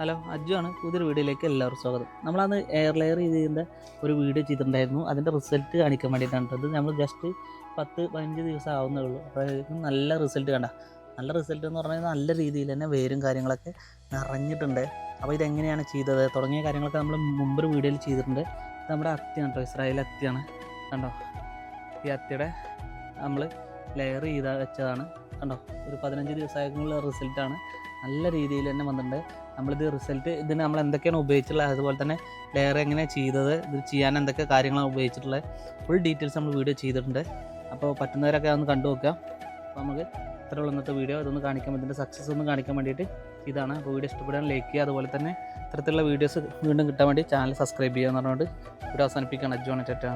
Hello Aju ആണ് പുതിയൊരു വീഡിയോയിലേക്ക് എല്ലാവർക്കും സ്വാഗതം. നമ്മളന്ന് എയർ ലെയർ ചെയ്തതിന്റെ ഒരു വീഡിയോ ചെയ്തിട്ടുണ്ടായിരുന്നു. അതിന്റെ റിസൾട്ട് കാണിക്കാൻ വേണ്ടിയിട്ടാണ് നമ്മൾ ജസ്റ്റ് പത്ത് പതിനഞ്ച് ദിവസം ആവുന്നേ ഉള്ളൂ. അപ്പോഴേക്കും നല്ല റിസൾട്ട് കണ്ട. നല്ല റിസൾട്ട് എന്ന് പറഞ്ഞാൽ നല്ല രീതിയിൽ തന്നെ വേരും കാര്യങ്ങളൊക്കെ നിറഞ്ഞിട്ടുണ്ട്. അപ്പോൾ ഇതെങ്ങനെയാണ് ചെയ്തത്? തുടങ്ങിയ കാര്യങ്ങളൊക്കെ നമ്മൾ മുമ്പൊരു വീഡിയോയിൽ ചെയ്തിട്ടുണ്ട്. നമ്മുടെ അത്തിയാണ് കേട്ടോ. ഇസ്രായേൽ അത്തിയാണ്. കണ്ടോ? ഈ അത്തിയുടെ നമ്മൾ ലെയർ ചെയ്ത വെച്ചതാണ്. കണ്ടോ? ഒരു പതിനഞ്ച് ദിവസമായിട്ടുള്ള റിസൾട്ടാണ് നല്ല രീതിയിൽ തന്നെ വന്നിട്ടുണ്ട്. നമ്മളിത് റിസൾട്ട് ഇതിന് നമ്മൾ എന്തൊക്കെയാണ് ഉപയോഗിച്ചിട്ടുള്ളത്? അതുപോലെ തന്നെ ലെയർ എങ്ങനെയാണ് ചെയ്തത്? ഇത് ചെയ്യാൻ എന്തൊക്കെ കാര്യങ്ങളാണ് ഉപയോഗിച്ചിട്ടുള്ളത്? ഫുൾ ഡീറ്റെയിൽസ് നമ്മൾ വീഡിയോ ചെയ്തിട്ടുണ്ട്. അപ്പോൾ പറ്റുന്നവരൊക്കെ ഒന്ന് കണ്ടു നോക്കാം അപ്പോൾ നമുക്ക് ഇത്രയുള്ള ഇന്നത്തെ വീഡിയോ അതൊന്ന് കാണിക്കാൻ ഇതിന്റെ സക്സസ് ഒന്ന് കാണിക്കാൻ വേണ്ടിയിട്ട് ഇതാണ്. അപ്പോൾ വീഡിയോ ഇഷ്ടപ്പെടാൻ ലൈക്ക് ചെയ്യുക. അതുപോലെ തന്നെ ഇത്തരത്തിലുള്ള വീഡിയോസ് വീണ്ടും കിട്ടാൻ വേണ്ടി ചാനൽ സബ്സ്ക്രൈബ് ചെയ്യുക എന്ന് പറഞ്ഞുകൊണ്ട് വീഡിയോ അവസാനിപ്പിക്കുകയാണ്. അജോണ ചേട്ടാ.